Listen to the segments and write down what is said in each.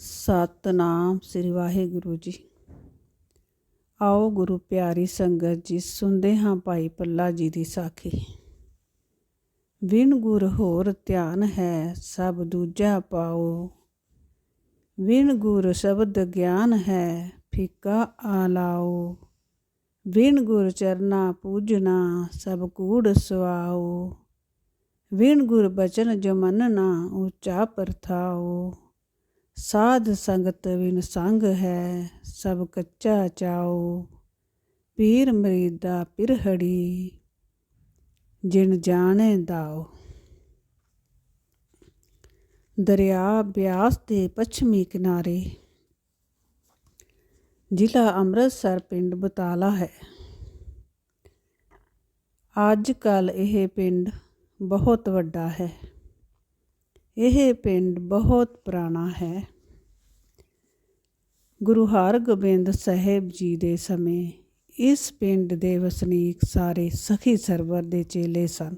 ਸਤਨਾਮ ਸ੍ਰੀ ਵਾਹਿਗੁਰੂ ਜੀ। ਆਓ ਗੁਰੂ ਪਿਆਰੀ ਸੰਗਤ ਜੀ, ਸੁਣਦੇ ਹਾਂ ਭਾਈ ਪੱਲਾ ਜੀ ਦੀ ਸਾਖੀ। ਵਿਣ ਗੁਰ ਹੋਰ ਧਿਆਨ ਹੈ, ਸਭ ਦੂਜਾ ਪਾਓ। ਵਿਣ ਗੁਰ ਸ਼ਬਦ ਗਿਆਨ ਹੈ, ਫਿੱਕਾ ਆਲਾਓ। ਵਿਣ ਗੁਰ ਚਰਨਾ ਪੂਜਨਾ ਸਭ ਕੂੜ ਸੁਆਓ। ਵਿਣ ਗੁਰ ਬਚਨ ਜੋ ਮੰਨਣਾ ਉੱਚਾ ਪਰਥਾਓ। ਸਾਧ ਸੰਗਤ ਵਿਨ ਸੰਗ ਹੈ, ਸਭ ਕੱਚਾ ਚਾਓ ਪੀਰ ਮਰੀਦਾ ਪਿਰਹੜੀ, ਜਿਨ ਜਾਣੇ ਦਾਓ ਦਰਿਆ ਬਿਆਸ ਦੇ ਪੱਛਮੀ ਕਿਨਾਰੇ, ਜ਼ਿਲ੍ਹਾ ਅੰਮ੍ਰਿਤਸਰ ਪਿੰਡ ਬਤਾਲਾ ਹੈ। ਅੱਜ ਕੱਲ ਇਹ ਪਿੰਡ ਬਹੁਤ ਵੱਡਾ ਹੈ। ਇਹ ਪਿੰਡ ਬਹੁਤ ਪੁਰਾਣਾ ਹੈ। ਗੁਰੂ ਹਰਗੋਬਿੰਦ ਸਾਹਿਬ ਜੀ ਦੇ ਸਮੇਂ ਇਸ ਪਿੰਡ ਦੇ ਵਸਨੀਕ ਸਾਰੇ ਸਖੀ ਸਰਵਰ ਦੇ ਚੇਲੇ ਸਨ।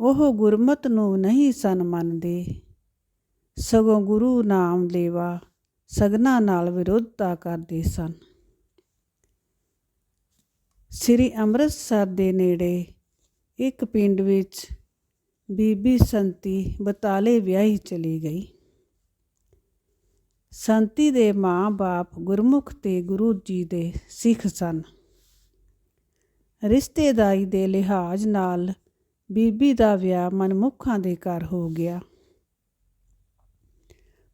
ਉਹ ਗੁਰਮਤ ਨੂੰ ਨਹੀਂ ਸਨ ਮੰਨਦੇ। ਸਗੋਂ ਗੁਰੂ ਨਾਮ ਲੇਵਾ ਸਗਨਾ ਨਾਲ ਵਿਰੋਧਤਾ ਕਰਦੇ ਸਨ। ਸ੍ਰੀ ਅੰਮ੍ਰਿਤਸਰ ਦੇ ਨੇੜੇ ਇੱਕ ਪਿੰਡ ਵਿੱਚ ਬੀਬੀ ਸੰਤੀ ਬਤਾਲੇ ਵਿਆਹੀ ਚਲੀ ਗਈ। ਸੰਤੀ ਦੇ ਮਾਂ-ਬਾਪ ਗੁਰਮੁਖ ਤੇ ਗੁਰੂ ਜੀ ਦੇ ਸਿੱਖ ਸਨ। ਰਿਸ਼ਤੇਦਾਰੀ ਦੇ ਲਿਹਾਜ਼ ਨਾਲ ਬੀਬੀ ਦਾ ਵਿਆਹ ਮਨਮੁਖਾਂ ਦੇ ਘਰ ਹੋ ਗਿਆ।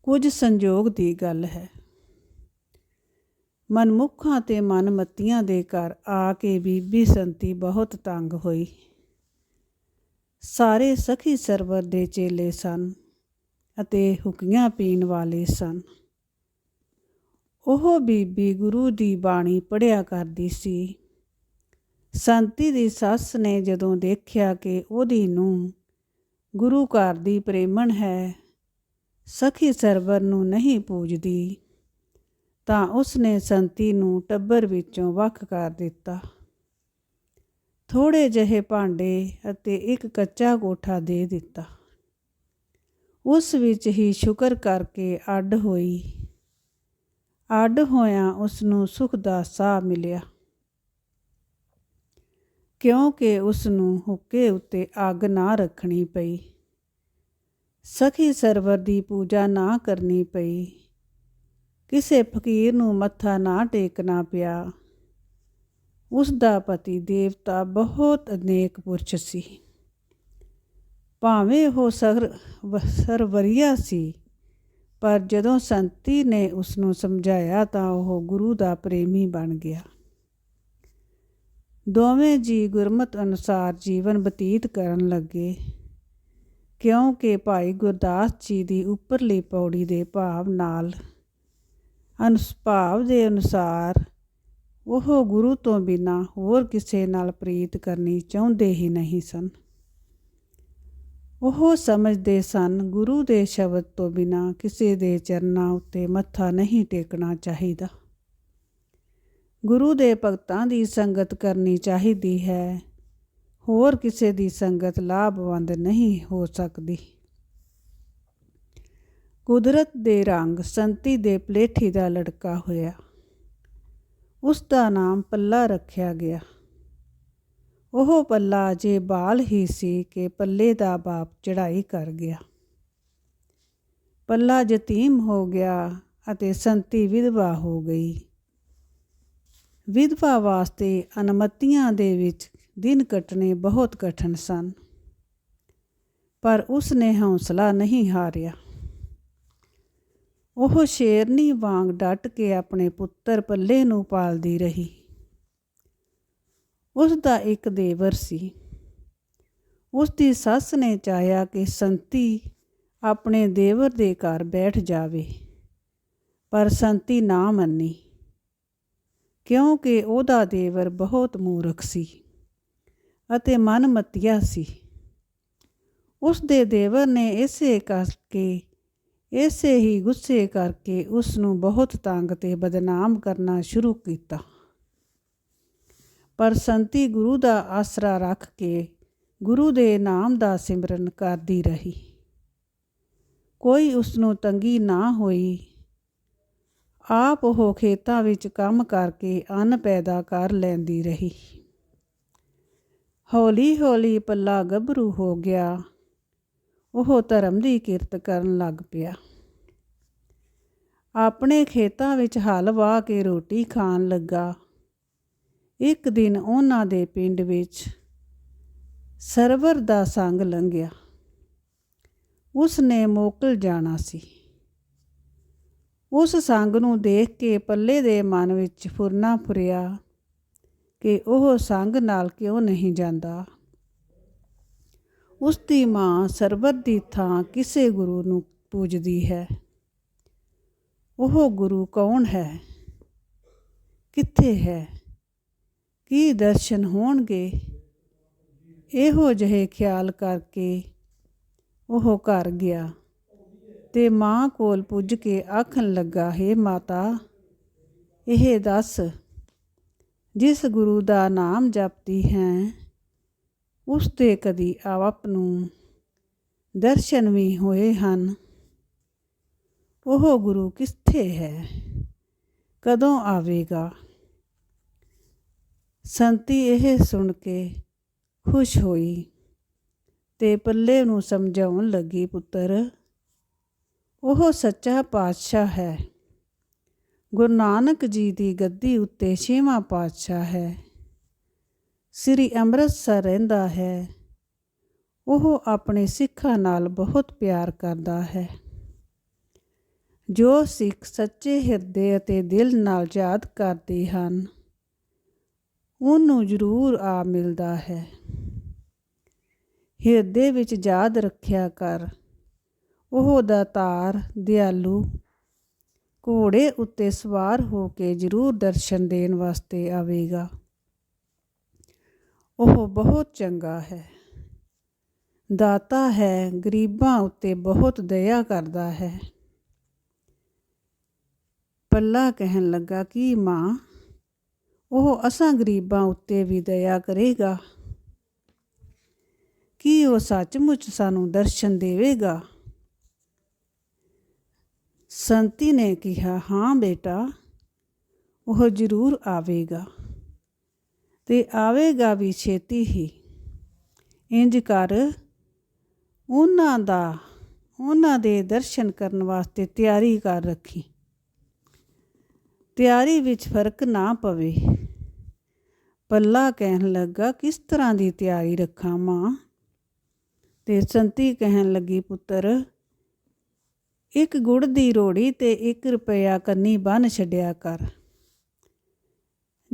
ਕੁਝ ਸੰਜੋਗ ਦੀ ਗੱਲ ਹੈ। ਮਨਮੁਖਾਂ ਤੇ ਮਨਮਤੀਆਂ ਦੇ ਘਰ ਆ ਕੇ ਬੀਬੀ ਸੰਤੀ ਬਹੁਤ ਤੰਗ ਹੋਈ। ਸਾਰੇ ਸਖੀ ਸਰਵਰ ਦੇ ਚੇਲੇ ਸਨ ਅਤੇ ਹੁਕੀਆਂ ਪੀਣ ਵਾਲੇ ਸਨ। ਉਹ ਬੀਬੀ ਗੁਰੂ ਦੀ ਬਾਣੀ ਪੜਿਆ ਕਰਦੀ ਸੀ। ਸੰਤੀ ਦੀ ਸੱਸ ਨੇ ਜਦੋਂ ਦੇਖਿਆ ਕਿ ਉਹਦੀ ਨੂੰ ਗੁਰੂ ਘਰ ਦੀ ਪ੍ਰੇਮਣ ਹੈ, ਸਖੀ ਸਰਵਰ ਨੂੰ ਨਹੀਂ ਪੂਜਦੀ, ਤਾਂ ਉਸਨੇ ਸੰਤੀ ਨੂੰ ਟੱਬਰ ਵਿੱਚੋਂ ਵੱਖ ਕਰ ਦਿੱਤਾ। ਥੋੜੇ ਜਿਹੇ ਭਾਂਡੇ ਅਤੇ ਇੱਕ ਕੱਚਾ ਕੋਠਾ ਦੇ ਦਿੱਤਾ। ਉਸ ਵਿੱਚ ਹੀ ਸ਼ੁਕਰ ਕਰਕੇ ਅੱਡ ਹੋਈ। ਅੱਡ ਹੋਇਆ ਉਸ ਨੂੰ ਸੁਖ ਦਾ ਸਾਹ ਮਿਲਿਆ। ਕਿਉਂਕਿ ਉਸ ਨੂੰ ਹੁੱਕੇ ਉੱਤੇ ਅੱਗ ਨਾ ਰੱਖਣੀ ਪਈ। ਸਖੀ ਸਰਵਰ ਦੀ ਪੂਜਾ ਨਾ ਕਰਨੀ ਪਈ। ਕਿਸੇ ਫਕੀਰ ਨੂੰ ਮੱਥਾ ਨਾ ਟੇਕਣਾ ਪਿਆ। ਉਸ ਦਾ ਪਤੀ ਦੇਵਤਾ ਬਹੁਤ ਅਨੇਕ ਪੁਰਸ਼ ਸੀ। ਭਾਵੇਂ ਉਹ ਸਰ, ਸਰਵਰੀਆ ਸੀ, ਪਰ ਜਦੋਂ ਸੰਤੀ ਨੇ ਉਸ ਨੂੰ ਸਮਝਾਇਆ ਤਾਂ ਉਹ ਗੁਰੂ ਦਾ ਪ੍ਰੇਮੀ ਬਣ ਗਿਆ। ਦੋਵੇਂ ਜੀ ਗੁਰਮਤ ਅਨੁਸਾਰ ਜੀਵਨ ਬਤੀਤ ਕਰਨ ਲੱਗੇ, ਕਿਉਂਕਿ ਭਾਈ ਗੁਰਦਾਸ ਜੀ ਦੀ ਉੱਪਰਲੀ ਪੌੜੀ ਦੇ ਭਾਵ ਨਾਲ ਅਨੁਸਭਾਵ ਦੇ ਅਨੁਸਾਰ ਉਹ ਗੁਰੂ ਤੋਂ ਬਿਨਾ ਹੋਰ ਕਿਸੇ ਨਾਲ ਪ੍ਰੀਤ ਕਰਨੀ ਚਾਹੁੰਦੇ ਹੀ ਨਹੀਂ ਸਨ। ਉਹ ਸਮਝਦੇ ਸਨ, ਗੁਰੂ ਦੇ ਸ਼ਬਦ ਤੋਂ ਬਿਨਾ ਕਿਸੇ ਦੇ ਚਰਨਾਂ ਉੱਤੇ ਮੱਥਾ ਨਹੀਂ ਟੇਕਣਾ ਚਾਹੀਦਾ। ਗੁਰੂ ਦੇ ਭਗਤਾਂ ਦੀ ਸੰਗਤ ਕਰਨੀ ਚਾਹੀਦੀ ਹੈ। ਹੋਰ ਕਿਸੇ ਦੀ ਸੰਗਤ ਲਾਭਵੰਦ ਨਹੀਂ ਹੋ ਸਕਦੀ। ਕੁਦਰਤ ਦੇ ਰੰਗ ਸੰਤੀ ਦੇ ਪਲੇਠੀ ਦਾ ਲੜਕਾ ਹੋਇਆ। ਉਸ ਦਾ ਨਾਮ ਪੱਲਾ ਰੱਖਿਆ ਗਿਆ। ਉਹ ਪੱਲਾ ਜੇ ਬਾਲ ਹੀ ਸੀ ਕਿ ਪੱਲੇ ਦਾ ਬਾਪ ਚੜਾਈ ਕਰ ਗਿਆ। ਪੱਲਾ ਯਤੀਮ ਹੋ ਗਿਆ ਅਤੇ ਸੰਤੀ ਵਿਧਵਾ ਹੋ ਗਈ। ਵਿਧਵਾ ਵਾਸਤੇ ਅਨਮਤੀਆਂ ਦੇ ਵਿੱਚ ਦਿਨ ਕੱਟਣੇ ਬਹੁਤ ਕਠਨ ਸਨ। ਪਰ ਉਸ ਨੇ ਹੌਸਲਾ ਨਹੀਂ ਹਾਰਿਆ। ਉਹ ਸ਼ੇਰਨੀ ਵਾਂਗ ਡਟ ਕੇ ਆਪਣੇ ਪੁੱਤਰ ਪੱਲੇ ਨੂੰ ਪਾਲਦੀ ਰਹੀ। ਉਸ ਦਾ ਇੱਕ ਦੇਵਰ ਸੀ। ਉਸ ਦੀ ਸੱਸ ਨੇ ਚਾਹਿਆ ਕਿ ਸੰਤੀ ਆਪਣੇ ਦੇਵਰ ਦੇ ਘਰ ਬੈਠ ਜਾਵੇ, ਪਰ ਸੰਤੀ ਨਾ ਮੰਨੀ, ਕਿਉਂਕਿ ਉਹਦਾ ਦੇਵਰ ਬਹੁਤ ਮੂਰਖ ਸੀ ਅਤੇ ਮਨਮਤੀਆ ਸੀ। ਉਸ ਦੇ ਦੇਵਰ ਨੇ ਇਸੇ ਕਰਕੇ ਇਸੇ ਹੀ ਗੁੱਸੇ ਕਰਕੇ ਉਸ ਨੂੰ ਬਹੁਤ ਤੰਗ ਤੇ ਬਦਨਾਮ ਕਰਨਾ ਸ਼ੁਰੂ ਕੀਤਾ। ਪਰ ਸੰਤੀ ਗੁਰੂ ਦਾ ਆਸਰਾ ਰੱਖ ਕੇ ਗੁਰੂ ਦੇ ਨਾਮ ਦਾ ਸਿਮਰਨ ਕਰਦੀ ਰਹੀ। ਕੋਈ ਉਸ ਨੂੰ ਤੰਗੀ ਨਾ ਹੋਈ। ਆਪ ਉਹ ਖੇਤਾਂ ਵਿੱਚ ਕੰਮ ਕਰਕੇ ਅੰਨ ਪੈਦਾ ਕਰ ਲੈਂਦੀ ਰਹੀ। ਹੌਲੀ ਹੌਲੀ ਪੱਲਾ ਗੱਭਰੂ ਹੋ ਗਿਆ। ਉਹ ਧਰਮ ਦੀ ਕਿਰਤ ਕਰਨ ਲੱਗ ਪਿਆ। ਆਪਣੇ ਖੇਤਾਂ ਵਿੱਚ ਹਲ ਵਾਹ ਕੇ ਰੋਟੀ ਖਾਣ ਲੱਗਾ। ਇੱਕ ਦਿਨ ਉਹਨਾਂ ਦੇ ਪਿੰਡ ਵਿੱਚ ਸਰਵਰ ਦਾ ਸੰਗ ਲੰਘਿਆ। ਉਸ ਨੇ ਮੋਕਲ ਜਾਣਾ ਸੀ। ਉਸ ਸੰਗ ਨੂੰ ਦੇਖ ਕੇ ਪੱਲੇ ਦੇ ਮਨ ਵਿੱਚ ਫੁਰਨਾ ਫੁਰਿਆ ਕਿ ਉਹ ਸੰਗ ਨਾਲ ਕਿਉਂ ਨਹੀਂ ਜਾਂਦਾ। ਉਸ ਦੀ ਮਾਂ ਸਰਬਤ ਦੀ ਥਾਂ ਕਿਸੇ ਗੁਰੂ ਨੂੰ ਪੂਜਦੀ ਹੈ। ਉਹ ਗੁਰੂ ਕੌਣ ਹੈ? ਕਿੱਥੇ ਹੈ? ਕੀ ਦਰਸ਼ਨ ਹੋਣਗੇ? ਇਹੋ ਜਿਹੇ ਖਿਆਲ ਕਰਕੇ ਉਹ ਘਰ ਗਿਆ ਤੇ ਮਾਂ ਕੋਲ ਪੁੱਜ ਕੇ ਆਖਣ ਲੱਗਾ, ਹੈ ਮਾਤਾ, ਇਹ ਦੱਸ, ਜਿਸ ਗੁਰੂ ਦਾ ਨਾਮ ਜਪਦੀ ਹੈ ਉਸ ਦੇ ਕਦੀ ਆਪ ਨੂੰ ਦਰਸ਼ਨ ਵੀ ਹੋਏ ਹਨ। ਉਹ ਗੁਰੂ ਕਿੱਥੇ ਹੈ? ਕਦੋਂ ਆਵੇਗਾ? ਸੰਤੀ ਇਹ ਸੁਣ ਕੇ ਖੁਸ਼ ਹੋਈ ਤੇ ਪੱਲੇ ਨੂੰ ਸਮਝਾਉਣ ਲੱਗੀ, ਪੁੱਤਰ, ਉਹ ਸੱਚਾ ਪਾਤਸ਼ਾਹ ਹੈ। ਗੁਰੂ ਨਾਨਕ ਜੀ ਦੀ ਗੱਦੀ ਉੱਤੇ ਛੇਵਾਂ ਪਾਤਸ਼ਾਹ ਹੈ। ਸ੍ਰੀ ਅੰਮ੍ਰਿਤਸਰ ਰਹਿੰਦਾ ਹੈ। ਉਹ ਆਪਣੇ ਸਿੱਖਾਂ ਨਾਲ ਬਹੁਤ ਪਿਆਰ ਕਰਦਾ ਹੈ। ਜੋ ਸਿੱਖ ਸੱਚੇ ਹਿਰਦੇ ਅਤੇ ਦਿਲ ਨਾਲ ਯਾਦ ਕਰਦੇ ਹਨ, ਉਹਨੂੰ ਜ਼ਰੂਰ ਆ ਮਿਲਦਾ ਹੈ। ਹਿਰਦੇ ਵਿੱਚ ਯਾਦ ਰੱਖਿਆ ਕਰ। ਉਹ ਦਾਤਾਰ, ਦਿਆਲੂ, ਘੋੜੇ ਉੱਤੇ ਸਵਾਰ ਹੋ ਕੇ ਜ਼ਰੂਰ ਦਰਸ਼ਨ ਦੇਣ ਵਾਸਤੇ ਆਵੇਗਾ। ਉਹ ਬਹੁਤ ਚੰਗਾ ਹੈ। ਦਾਤਾ ਹੈ, ਗਰੀਬਾਂ ਉੱਤੇ ਬਹੁਤ ਦਇਆ ਕਰਦਾ ਹੈ। ਪੱਲਾ ਕਹਿਣ ਲੱਗਾ, ਕਿ ਮਾਂ, ਉਹ ਅਸਾਂ ਗਰੀਬਾਂ ਉੱਤੇ ਵੀ ਦਇਆ ਕਰੇਗਾ? ਕੀ ਉਹ ਸੱਚਮੁੱਚ ਸਾਨੂੰ ਦਰਸ਼ਨ ਦੇਵੇਗਾ? ਸੰਤੀ ਨੇ ਕਿਹਾ, ਹਾਂ ਬੇਟਾ, ਉਹ ਜ਼ਰੂਰ ਆਵੇਗਾ। ਤੇ ਆਵੇਗਾ ਵੀ ਛੇਤੀ ਹੀ। ਇੰਜ ਕਰ, ਉਹਨਾਂ ਦਾ, ਉਹਨਾਂ ਦੇ ਦਰਸ਼ਨ ਕਰਨ ਵਾਸਤੇ ਤਿਆਰੀ ਕਰ ਰੱਖੀ। ਤਿਆਰੀ ਵਿੱਚ ਫ਼ਰਕ ਨਾ ਪਵੇ। ਪੱਲਾ ਕਹਿਣ ਲੱਗਾ, ਕਿਸ ਤਰ੍ਹਾਂ ਦੀ ਤਿਆਰੀ ਰੱਖਾਂ ਮਾਂ ਤੇ ਸੰਤੀ ਕਹਿਣ ਲੱਗੀ, ਪੁੱਤਰ, ਇੱਕ ਗੁੜ ਦੀ ਰੋੜੀ ਤੇ 1 ਰੁਪਿਆ ਕੰਨੀ ਬੰਨ ਛੱਡਿਆ ਕਰ।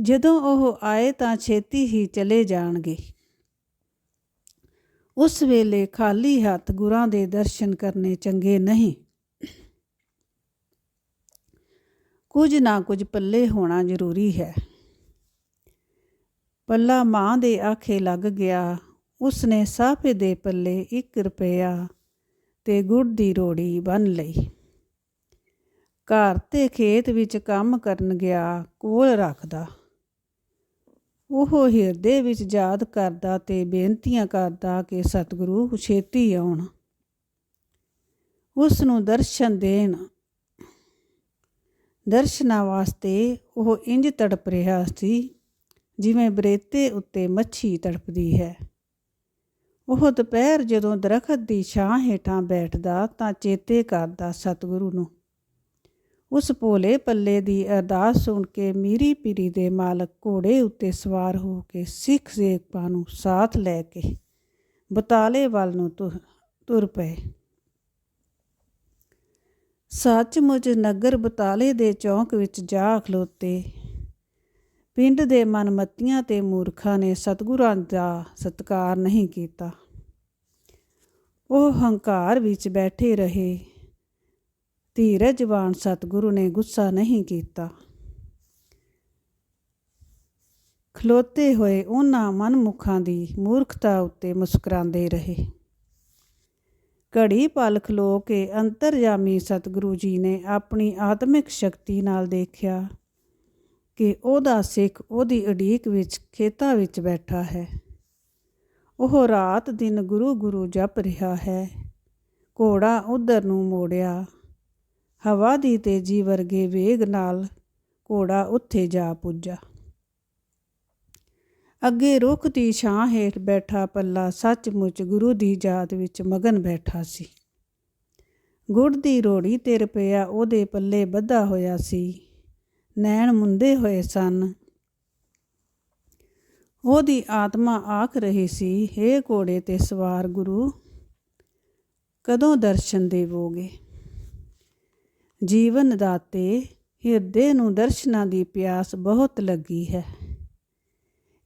ਜਦੋਂ ਉਹ ਆਏ ਤਾਂ ਛੇਤੀ ਹੀ ਚਲੇ ਜਾਣਗੇ। ਉਸ ਵੇਲੇ ਖਾਲੀ ਹੱਥ ਗੁਰਾਂ ਦੇ ਦਰਸ਼ਨ ਕਰਨੇ ਚੰਗੇ ਨਹੀਂ। ਕੁਝ ਨਾ ਕੁਝ ਪੱਲੇ ਹੋਣਾ ਜ਼ਰੂਰੀ ਹੈ। ਪੱਲਾ ਮਾਂ ਦੇ ਆਖੇ ਲੱਗ ਗਿਆ। ਉਸਨੇ ਸਾਫੇ ਦੇ ਪੱਲੇ 1 ਰੁਪਿਆ ਤੇ ਗੁੜ ਦੀ ਰੋੜੀ ਬੰਨ ਲਈ। ਘਰ ਤੇ ਖੇਤ ਵਿੱਚ ਕੰਮ ਕਰਨ ਗਿਆ, ਕੋਲ ਰੱਖਦਾ। ਉਹ ਹਿਰਦੇ ਵਿੱਚ ਯਾਦ ਕਰਦਾ ਤੇ ਬੇਨਤੀਆਂ ਕਰਦਾ ਕਿ ਸਤਿਗੁਰੂ ਛੇਤੀ ਆਉਣ। ਉਸ ਨੂੰ ਦਰਸ਼ਨ ਦੇਣ। ਦਰਸ਼ਨਾਂ ਵਾਸਤੇ ਉਹ ਇੰਜ ਤੜਪ ਰਿਹਾ ਸੀ ਜਿਵੇਂ ਬਰੇਤੇ ਉੱਤੇ ਮੱਛੀ ਤੜਪਦੀ ਹੈ। ਉਹ ਦੁਪਹਿਰ ਜਦੋਂ ਦਰਖਤ ਦੀ ਛਾਂ ਹੇਠਾਂ ਬੈਠਦਾ ਤਾਂ ਚੇਤੇ ਕਰਦਾ ਸਤਿਗੁਰੂ ਨੂੰ ਉਸ ਭੋਲੇ ਪੱਲੇ ਦੀ ਅਰਦਾਸ ਸੁਣ ਕੇ ਮੀਰੀ ਪੀਰੀ ਦੇ ਮਾਲਕ ਘੋੜੇ ਉੱਤੇ ਸਵਾਰ ਹੋ ਕੇ ਸਿੱਖ ਸੇਖਾਂ ਨੂੰ ਸਾਥ ਲੈ ਕੇ ਬਤਾਲੇ ਵੱਲ ਨੂੰ ਤੁਰ ਪਏ। ਸੱਚਮੁੱਚ ਨਗਰ ਬਤਾਲੇ ਦੇ ਚੌਂਕ ਵਿੱਚ ਜਾ ਖਲੋਤੇ। ਪਿੰਡ ਦੇ ਮਨਮਤੀਆਂ ਤੇ ਮੂਰਖਾਂ ਨੇ ਸਤਿਗੁਰਾਂ ਦਾ ਸਤਕਾਰ ਨਹੀਂ ਕੀਤਾ। ਉਹ ਹੰਕਾਰ ਵਿੱਚ ਬੈਠੇ ਰਹੇ। ਧੀਰਜਵਾਨ ਸਤਿਗੁਰੂ ਨੇ ਗੁੱਸਾ ਨਹੀਂ ਕੀਤਾ। ਖਲੋਤੇ ਹੋਏ ਉਹਨਾਂ ਮਨਮੁਖਾਂ ਦੀ ਮੂਰਖਤਾ ਉੱਤੇ ਮੁਸਕਰਾਉਂਦੇ ਰਹੇ। ਘੜੀ ਪਲ ਖਲੋ ਕੇ ਅੰਤਰਜਾਮੀ ਸਤਿਗੁਰੂ ਜੀ ਨੇ ਆਪਣੀ ਆਤਮਿਕ ਸ਼ਕਤੀ ਨਾਲ ਦੇਖਿਆ ਕਿ ਉਹਦਾ ਸਿੱਖ ਉਹਦੀ ਅਡੀਕ ਵਿੱਚ ਖੇਤਾਂ ਵਿੱਚ ਬੈਠਾ ਹੈ। ਉਹ ਰਾਤ ਦਿਨ ਗੁਰੂ ਗੁਰੂ ਜਪ ਰਿਹਾ ਹੈ। ਘੋੜਾ ਉਧਰ ਨੂੰ ਮੋੜਿਆ। ਹਵਾ ਦੀ ਤੇਜ਼ੀ ਵਰਗੇ ਵੇਗ ਨਾਲ ਘੋੜਾ ਉੱਥੇ ਜਾ ਪੁੱਜਾ। ਅੱਗੇ ਰੁੱਖ ਦੀ ਛਾਂ ਹੇਠ ਬੈਠਾ ਪੱਲਾ ਸੱਚਮੁੱਚ ਗੁਰੂ ਦੀ ਯਾਦ ਵਿੱਚ ਮਗਨ ਬੈਠਾ ਸੀ। ਗੁੜ ਦੀ ਰੋੜੀ ਤੇ ਰੁਪਇਆ ਉਹਦੇ ਪੱਲੇ ਬੱਧਾ ਹੋਇਆ ਸੀ। ਨੈਣ ਮੁੰਦੇ ਹੋਏ ਸਨ। ਉਹਦੀ ਆਤਮਾ ਆਖ ਰਹੀ ਸੀ हे ਘੋੜੇ ਤੇ ਸਵਾਰ ਗੁਰੂ, ਕਦੋਂ ਦਰਸ਼ਨ ਦੇਵੋਗੇ? ਜੀਵਨ ਦਾਤੇ ਹਿਰਦੇ ਨੂੰ ਦਰਸ਼ਨਾਂ ਦੀ ਪਿਆਸ ਬਹੁਤ ਲੱਗੀ ਹੈ।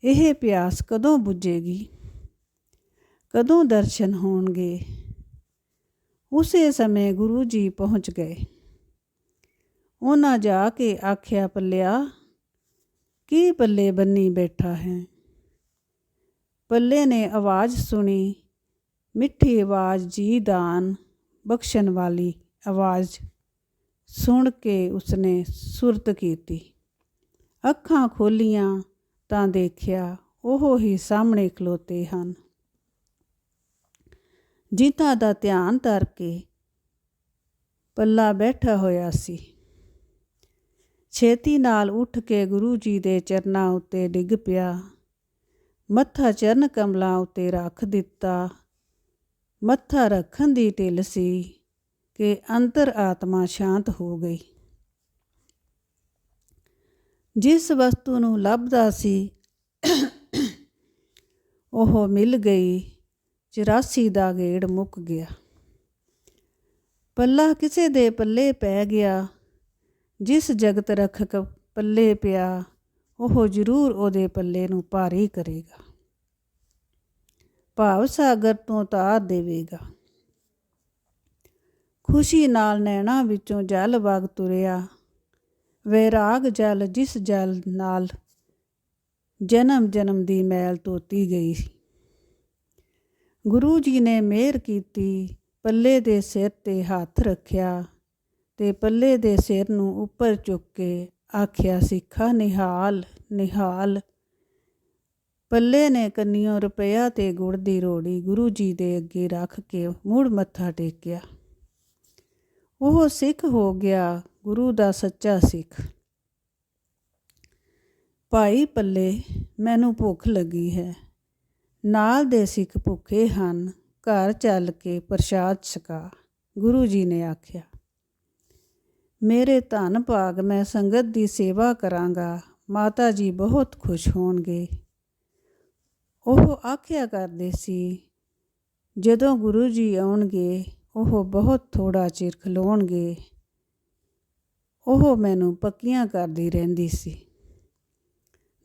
ਇਹ ਪਿਆਸ ਕਦੋਂ ਬੁਝੇਗੀ? ਕਦੋਂ ਦਰਸ਼ਨ ਹੋਣਗੇ? ਉਸੇ ਸਮੇਂ ਗੁਰੂ ਜੀ ਪਹੁੰਚ ਗਏ। ਉਹਨਾਂ ਜਾ ਕੇ ਆਖਿਆ, ਪੱਲਿਆ, ਕੀ ਪੱਲੇ ਬੰਨੀ ਬੈਠਾ ਹੈ? ਪੱਲੇ ਨੇ ਆਵਾਜ਼ ਸੁਣੀ, ਮਿੱਠੀ ਆਵਾਜ਼ ਜੀ ਦਾਨ ਬਖਸ਼ਣ ਵਾਲੀ ਆਵਾਜ਼। ਸੁਣ ਕੇ ਉਸਨੇ ਸੁਰਤ ਕੀਤੀ। ਅੱਖਾਂ ਖੋਲੀਆਂ ਤਾਂ ਦੇਖਿਆ ਉਹ ਹੀ ਸਾਹਮਣੇ ਖਲੋਤੇ ਹਨ। ਜੀਤਾ ਦਾ ਧਿਆਨ ਧਰ ਕੇ ਪੱਲਾ ਬੈਠਾ ਹੋਇਆ ਸੀ। ਛੇਤੀ ਨਾਲ ਉੱਠ ਕੇ ਗੁਰੂ ਜੀ ਦੇ ਚਰਨਾਂ ਉੱਤੇ ਡਿੱਗ ਪਿਆ। ਮੱਥਾ ਚਰਨ ਕਮਲਾਂ ਉੱਤੇ ਰੱਖ ਦਿੱਤਾ। ਮੱਥਾ ਰੱਖਣ ਦੀ ਢਿੱਲ ਸੀ। ਕਿ ਅੰਤਰ ਆਤਮਾ ਸ਼ਾਂਤ ਹੋ ਗਈ। ਜਿਸ ਵਸਤੂ ਨੂੰ ਲੱਭਦਾ ਸੀ, ਉਹ ਮਿਲ ਗਈ 84 ਦਾ ਗੇੜ ਮੁੱਕ ਗਿਆ। ਪੱਲਾ ਕਿਸੇ ਦੇ ਪੱਲੇ ਪੈ ਗਿਆ। ਜਿਸ ਜਗਤ ਰਖਕ ਪੱਲੇ ਪਿਆ, ਉਹ ਜ਼ਰੂਰ ਉਹਦੇ ਪੱਲੇ ਨੂੰ ਭਾਰੀ ਕਰੇਗਾ। ਭਾਵ ਸਾਗਰ ਤੋਂ ਤਾਰ ਦੇਵੇਗਾ। ਖੁਸ਼ੀ ਨਾਲ ਨੈਣਾ ਵਿੱਚੋਂ ਜਲ ਵਗ ਤੁਰਿਆ। ਵੈਰਾਗ ਜਲ ਜਿਸ ਜਲ ਨਾਲ ਜਨਮ ਜਨਮ ਦੀ ਮੈਲ ਧੋਤੀ ਗਈ ਗੁਰੂ ਜੀ ਨੇ ਮਿਹਰ ਕੀਤੀ, ਪੱਲੇ ਦੇ ਸਿਰ ਤੇ ਹੱਥ ਰੱਖਿਆ ਤੇ ਪੱਲੇ ਦੇ ਸਿਰ ਨੂੰ ਉੱਪਰ ਚੁੱਕ ਕੇ ਆਖਿਆ, ਸਿੱਖਾ ਨਿਹਾਲ ਨਿਹਾਲ। ਪੱਲੇ ਨੇ ਕੰਨੀਆਂ ਰੁਪਇਆ ਤੇ ਗੁੜ ਦੀ ਰੋੜੀ ਗੁਰੂ ਜੀ ਦੇ ਅੱਗੇ ਰੱਖ ਕੇ ਮੁੜ ਮੱਥਾ ਟੇਕਿਆ। ਉਹ ਸਿੱਖ ਹੋ ਗਿਆ, ਗੁਰੂ ਦਾ ਸੱਚਾ ਸਿੱਖ। ਭਾਈ ਪੱਲੇ, ਮੈਨੂੰ ਭੁੱਖ ਲੱਗੀ ਹੈ। ਨਾਲ ਦੇ ਸਿੱਖ ਭੁੱਖੇ ਹਨ, ਘਰ ਚੱਲ ਕੇ ਪ੍ਰਸ਼ਾਦ ਛਕਾ, ਗੁਰੂ ਜੀ ਨੇ ਆਖਿਆ। ਮੇਰੇ ਧਨ ਭਾਗ, ਮੈਂ ਸੰਗਤ ਦੀ ਸੇਵਾ ਕਰਾਂਗਾ, ਮਾਤਾ ਜੀ ਬਹੁਤ ਖੁਸ਼ ਹੋਣਗੇ। ਉਹ ਆਖਿਆ ਕਰਦੇ ਸੀ, ਜਦੋਂ ਗੁਰੂ ਜੀ ਆਉਣਗੇ ਉਹ ਬਹੁਤ ਥੋੜਾ ਚਿਰ ਖਲੋਣਗੇ। ਉਹ ਮੈਨੂੰ ਪੱਕੀਆਂ ਕਰਦੀ ਰਹਿੰਦੀ ਸੀ।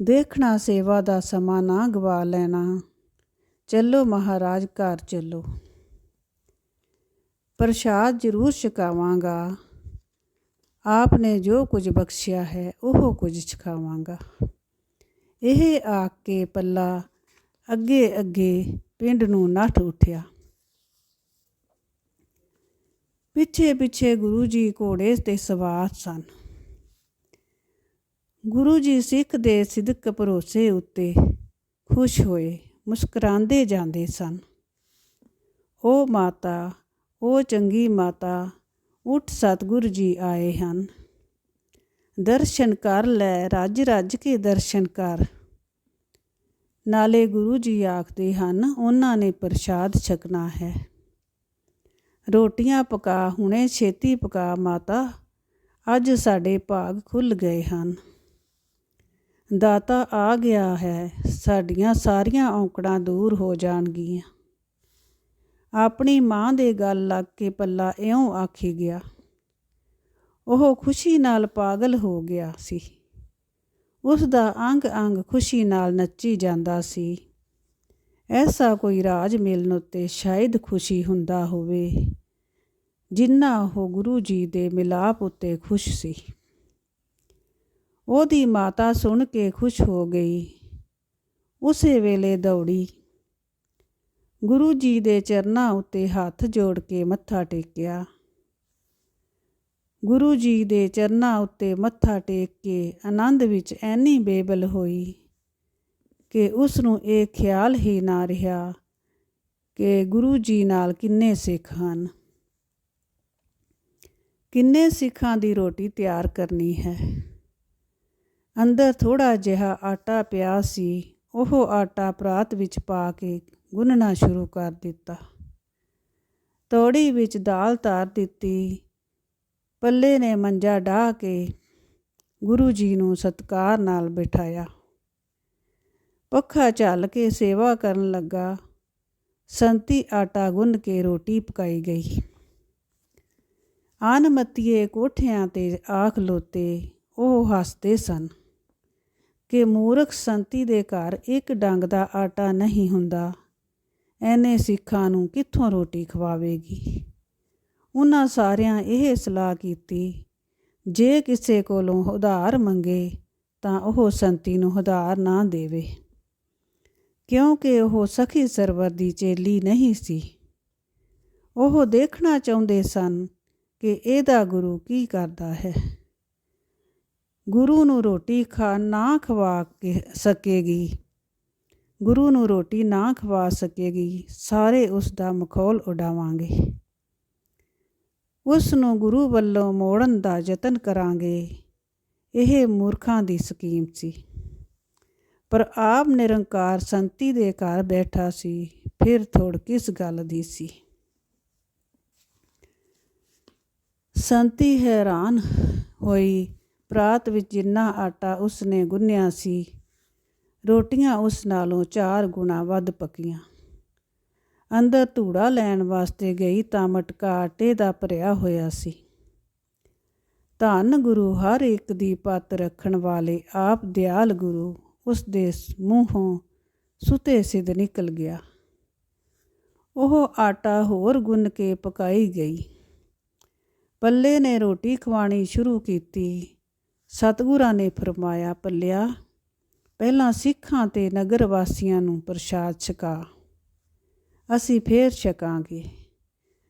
ਦੇਖਣਾ ਸੇਵਾ ਦਾ ਸਮਾਂ ਨਾ ਗਵਾ ਲੈਣਾ। ਚੱਲੋ ਮਹਾਰਾਜ, ਘਰ ਚੱਲੋ। ਪ੍ਰਸ਼ਾਦ ਜ਼ਰੂਰ ਛਕਾਵਾਂਗਾ। ਆਪ ਨੇ ਜੋ ਕੁਝ ਬਖਸ਼ਿਆ ਹੈ, ਉਹ ਕੁਝ ਛਕਾਵਾਂਗਾ। ਇਹ ਆਖ ਕੇ ਪੱਲਾ ਅੱਗੇ ਅੱਗੇ ਪਿੰਡ ਨੂੰ ਨੱਠ ਉੱਠਿਆ। ਪਿੱਛੇ ਪਿੱਛੇ ਗੁਰੂ ਜੀ ਘੋੜੇ ਤੇ ਸਵਾਰ ਸਨ। ਗੁਰੂ ਜੀ ਸਿੱਖ ਦੇ ਸਿੱਧਕ ਭਰੋਸੇ ਉੱਤੇ ਖੁਸ਼ ਹੋਏ, ਮੁਸਕਰਾਉਂਦੇ ਜਾਂਦੇ ਸਨ। ਉਹ ਮਾਤਾ, ਉਹ ਚੰਗੀ ਮਾਤਾ, ਉੱਠ ਸਤਗੁਰ ਜੀ ਆਏ ਹਨ। ਦਰਸ਼ਨ ਕਰ ਲੈ, ਰੱਜ ਰੱਜ ਕੇ ਦਰਸ਼ਨ ਕਰ। ਨਾਲੇ ਗੁਰੂ ਜੀ ਆਖਦੇ ਹਨ, ਉਹਨਾਂ ਨੇ ਪ੍ਰਸ਼ਾਦ ਛਕਣਾ ਹੈ। ਰੋਟੀਆਂ ਪਕਾ, ਹੁਣੇ ਛੇਤੀ ਪਕਾ ਮਾਤਾ। ਅੱਜ ਸਾਡੇ ਭਾਗ ਖੁੱਲ ਗਏ ਹਨ। ਦਾਤਾ ਆ ਗਿਆ ਹੈ, ਸਾਡੀਆਂ ਸਾਰੀਆਂ ਔਕੜਾਂ ਦੂਰ ਹੋ ਜਾਣਗੀਆਂ। ਆਪਣੀ ਮਾਂ ਦੇ ਗੱਲ ਲੱਗ ਕੇ ਪੱਲਾ ਇਉਂ ਆਖੀ ਗਿਆ। ਉਹ ਖੁਸ਼ੀ ਨਾਲ ਪਾਗਲ ਹੋ ਗਿਆ ਸੀ। ਉਸ ਦਾ ਅੰਗ ਅੰਗ ਖੁਸ਼ੀ ਨਾਲ ਨੱਚੀ ਜਾਂਦਾ ਸੀ। ਐਸਾ ਕੋਈ ਰਾਜ ਮਿਲਣ ਉੱਤੇ ਸ਼ਾਇਦ ਖੁਸ਼ੀ ਹੁੰਦਾ ਹੋਵੇ। ਜਿੰਨਾ ਉਹ ਗੁਰੂ ਜੀ ਦੇ ਮਿਲਾਪ ਉੱਤੇ ਖੁਸ਼ ਸੀ। ਉਹਦੀ ਮਾਤਾ ਸੁਣ ਕੇ ਖੁਸ਼ ਹੋ ਗਈ। ਉਸੇ ਵੇਲੇ ਦੌੜੀ। ਗੁਰੂ ਜੀ ਦੇ ਚਰਨਾਂ ਉੱਤੇ ਹੱਥ ਜੋੜ ਕੇ ਮੱਥਾ ਟੇਕਿਆ। ਗੁਰੂ ਜੀ ਦੇ ਚਰਨਾਂ ਉੱਤੇ ਮੱਥਾ ਟੇਕ ਕੇ ਆਨੰਦ ਵਿੱਚ ਐਨੀ ਬੇਬਲ ਹੋਈ। ਕਿ ਉਸ ਨੂੰ ਇਹ ਖਿਆਲ ਹੀ ਨਾ ਰਿਹਾ ਕਿ ਗੁਰੂ ਜੀ ਨਾਲ ਕਿੰਨੇ ਸਿੱਖ ਹਨ। ਕਿੰਨੇ ਸਿੱਖਾਂ ਦੀ ਰੋਟੀ ਤਿਆਰ ਕਰਨੀ ਹੈ। ਅੰਦਰ ਥੋੜਾ ਜਿਹਾ ਆਟਾ ਪਿਆ ਸੀ, ਉਹ ਆਟਾ ਪਰਾਤ ਵਿੱਚ ਪਾ ਕੇ ਗੁੰਨਣਾ ਸ਼ੁਰੂ ਕਰ ਦਿੱਤਾ। ਤੋੜੀ ਵਿੱਚ ਦਾਲ ਧਰ ਦਿੱਤੀ। ਪੱਲੇ ਨੇ ਮੰਜਾ ਢਾ ਕੇ ਗੁਰੂ ਜੀ ਨੂੰ ਸਤਕਾਰ ਨਾਲ ਬਿਠਾਇਆ। ਪੱਖਾ ਝੱਲ ਕੇ ਸੇਵਾ ਕਰਨ ਲੱਗਾ। ਸੰਤੀ ਆਟਾ ਗੁੰਨ ਕੇ ਰੋਟੀ ਪਕਾਈ ਗਈ। ਆਨਮਤੀਏ ਕੋਠਿਆਂ ਤੇ ਆਖ ਲੋਤੇ ਉਹ ਹੱਸਦੇ ਸਨ ਕਿ ਮੂਰਖ ਸੰਤੀ ਦੇ ਘਰ ਇੱਕ ਡੰਗ ਦਾ ਆਟਾ ਨਹੀਂ ਹੁੰਦਾ। ਐਨੇ ਸਿੱਖਾਂ ਨੂੰ ਕਿੱਥੋਂ ਰੋਟੀ ਖਵਾਵੇਗੀ? ਉਹਨਾਂ ਸਾਰਿਆਂ ਇਹ ਸਲਾਹ ਕੀਤੀ, ਜੇ ਕਿਸੇ ਕੋਲੋਂ ਉਧਾਰ ਮੰਗੇ ਤਾਂ ਉਹ ਸੰਤੀ ਨੂੰ ਉਧਾਰ ਨਾ ਦੇਵੇ। ਕਿਉਂਕਿ ਉਹ ਸਖੀ ਸਰਵਰ ਦੀ ਚੇਲੀ ਨਹੀਂ ਸੀ। ਉਹ ਦੇਖਣਾ ਚਾਹੁੰਦੇ ਸਨ ਕਿ ਇਹਦਾ ਗੁਰੂ ਕੀ ਕਰਦਾ ਹੈ। ਗੁਰੂ ਨੂੰ ਰੋਟੀ ਖਾ ਨਾ ਖਵਾ ਕੇ ਸਕੇਗੀ। ਗੁਰੂ ਨੂੰ ਰੋਟੀ ਨਾ ਖਵਾ ਸਕੇਗੀ, ਸਾਰੇ ਉਸ ਦਾ ਮਖੌਲ ਉਡਾਵਾਂਗੇ। ਉਸ ਨੂੰ ਗੁਰੂ ਵੱਲੋਂ ਮੋੜਨ ਦਾ ਯਤਨ ਕਰਾਂਗੇ। ਇਹ ਮੂਰਖਾਂ ਦੀ ਸਕੀਮ ਸੀ। ਪਰ ਆਪ ਨਿਰੰਕਾਰ ਸੰਤੀ ਦੇ ਘਰ ਬੈਠਾ ਸੀ, ਫਿਰ ਥੋੜ ਕਿਸ ਗੱਲ ਦੀ ਸੀ? ਸੰਤੀ ਹੈਰਾਨ ਹੋਈ, ਪ੍ਰਾਤ ਵਿੱਚ ਜਿੰਨਾ ਆਟਾ ਉਸਨੇ ਗੁੰਨਿਆ ਸੀ, ਰੋਟੀਆਂ ਉਸ ਨਾਲੋਂ ਚਾਰ ਗੁਣਾ ਵੱਧ ਪੱਕੀਆਂ। ਅੰਦਰ ਧੂੜਾ ਲੈਣ ਵਾਸਤੇ ਗਈ ਤਾਂ ਮਟਕਾ ਆਟੇ ਦਾ ਭਰਿਆ ਹੋਇਆ ਸੀ। ਧੰਨ ਗੁਰੂ ਹਰ ਇੱਕ ਦੀ ਪੱਤ ਰੱਖਣ ਵਾਲੇ ਆਪ ਦਿਆਲ ਗੁਰੂ ਉਸ ਦੇ ਮੂੰਹੋਂ ਸੁਤੇ ਸਿੱਧ ਨਿਕਲ ਗਿਆ। ਉਹ ਆਟਾ ਹੋਰ ਗੁੰਨ ਕੇ ਪਕਾਈ ਗਈ। ਪੱਲੇ ਨੇ ਰੋਟੀ ਖਵਾਣੀ ਸ਼ੁਰੂ ਕੀਤੀ। ਸਤਗੁਰਾਂ ਨੇ ਫਰਮਾਇਆ, ਪੱਲਿਆ, ਪਹਿਲਾਂ ਸਿੱਖਾਂ ਤੇ ਨਗਰ ਵਾਸੀਆਂ ਨੂੰ ਪ੍ਰਸ਼ਾਦ ਛਕਾ। ਅਸੀਂ ਫੇਰ ਛਕਾਂਗੇ।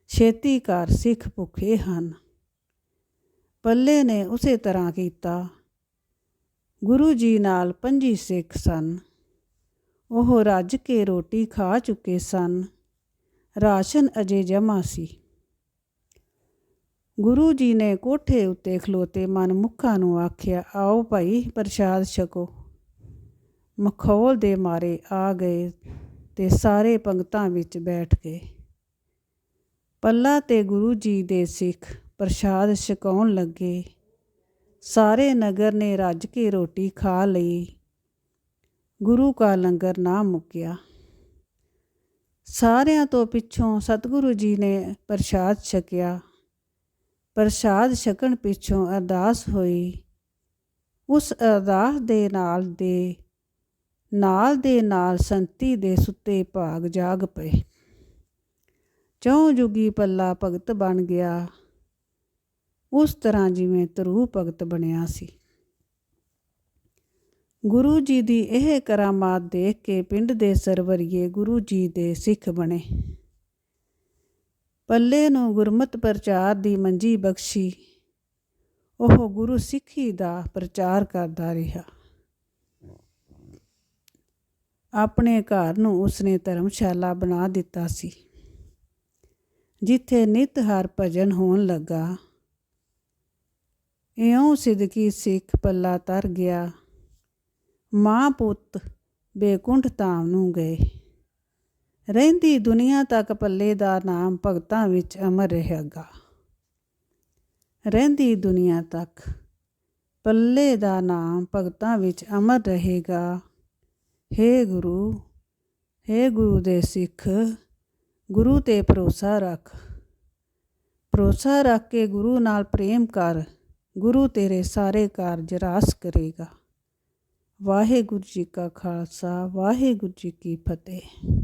ਛੇਤੀ ਕਰ ਸਿੱਖ ਭੁੱਖੇ ਹਨ। ਪੱਲੇ ਨੇ ਉਸੇ ਤਰ੍ਹਾਂ ਕੀਤਾ। ਗੁਰੂ ਜੀ ਨਾਲ ਪੰਜੀ ਸਿੱਖ ਸਨ। ਉਹ ਰੱਜ ਕੇ ਰੋਟੀ ਖਾ ਚੁੱਕੇ ਸਨ। ਰਾਸ਼ਨ ਅਜੇ ਜਮਾ ਸੀ। ਗੁਰੂ ਜੀ ਨੇ ਕੋਠੇ ਉੱਤੇ ਖਲੋਤੇ ਮਨਮੁੱਖਾਂ ਨੂੰ ਆਖਿਆ, ਆਓ ਭਾਈ, ਪ੍ਰਸ਼ਾਦ ਛਕੋ। ਮਖੌਲ ਦੇ ਮਾਰੇ ਆ ਗਏ ਤੇ ਸਾਰੇ ਪੰਗਤਾਂ ਵਿੱਚ ਬੈਠ ਗਏ। ਪੱਲਾ ਤੇ ਗੁਰੂ ਜੀ ਦੇ ਸਿੱਖ ਪ੍ਰਸ਼ਾਦ ਛਕਾਉਣ ਲੱਗੇ। ਸਾਰੇ ਨਗਰ ਨੇ ਰੱਜ ਕੇ ਰੋਟੀ ਖਾ ਲਈ। ਗੁਰੂ ਕਾ ਲੰਗਰ ਨਾ ਮੁੱਕਿਆ। ਸਾਰਿਆਂ ਤੋਂ ਪਿੱਛੋਂ ਸਤਿਗੁਰੂ ਜੀ ਨੇ ਪ੍ਰਸ਼ਾਦ ਛਕਿਆ। ਪ੍ਰਸ਼ਾਦ ਛਕਣ ਪਿੱਛੋਂ ਅਰਦਾਸ ਹੋਈ। ਉਸ ਅਰਦਾਸ ਦੇ ਨਾਲ ਦੇ ਨਾਲ ਦੇ ਨਾਲ ਸੰਤੀ ਦੇ ਸੁੱਤੇ ਭਾਗ ਜਾਗ ਪਏ। ਚੌ ਜੁਗੀ ਪੱਲਾ ਭਗਤ ਬਣ ਗਿਆ। ਉਸ ਤਰ੍ਹਾਂ ਜਿਵੇਂ ਤਰੂ ਭਗਤ ਬਣਿਆ ਸੀ। ਗੁਰੂ ਜੀ ਦੀ ਇਹ ਕਰਾਮਾਤ ਦੇਖ ਕੇ ਪਿੰਡ ਦੇ ਸਰਵਰੀਏ ਗੁਰੂ ਜੀ ਦੇ ਸਿੱਖ ਬਣੇ। ਪੱਲੇ ਨੂੰ ਗੁਰਮਤ ਪ੍ਰਚਾਰ ਦੀ ਮੰਜੀ ਬਖਸ਼ੀ, ਉਹ ਗੁਰੂ ਸਿੱਖੀ ਦਾ ਪ੍ਰਚਾਰ ਕਰਦਾ ਰਿਹਾ। ਆਪਣੇ ਘਰ ਨੂੰ ਉਸਨੇ ਧਰਮਸ਼ਾਲਾ ਬਣਾ ਦਿੱਤਾ ਸੀ, ਜਿੱਥੇ ਨਿਤ ਹਰ ਭਜਨ ਹੋਣ ਲੱਗਾ। ਇਉਂ ਸਿਦਕੀ ਸਿੱਖ ਪੱਲਾ ਤਰ ਗਿਆ। ਮਾਂ ਪੁੱਤ ਬੇਕੁੰਠ ਧਾਮ ਨੂੰ ਗਏ। ਰਹਿੰਦੀ ਦੁਨੀਆ ਤੱਕ ਪੱਲੇ ਦਾ ਨਾਮ ਭਗਤਾਂ ਵਿੱਚ ਅਮਰ ਰਹੇਗਾ ਰਹਿੰਦੀ ਦੁਨੀਆ ਤੱਕ ਪੱਲੇ ਦਾ ਨਾਮ ਭਗਤਾਂ ਵਿੱਚ ਅਮਰ ਰਹੇਗਾ। हे ਗੁਰੂ हे ਗੁਰੂ ਦੇ ਸਿੱਖ, ਗੁਰੂ ਤੇ ਭਰੋਸਾ ਰੱਖ। ਭਰੋਸਾ ਰੱਖ ਕੇ ਗੁਰੂ ਨਾਲ ਪ੍ਰੇਮ ਕਰ। ਗੁਰੂ ਤੇਰੇ ਸਾਰੇ ਕਾਰਜ ਰਾਸ ਕਰੇਗਾ। ਵਾਹਿਗੁਰੂ ਜੀ ਕਾ ਖਾਲਸਾ ਵਾਹਿਗੁਰੂ ਜੀ ਕੀ ਫਤਿਹ।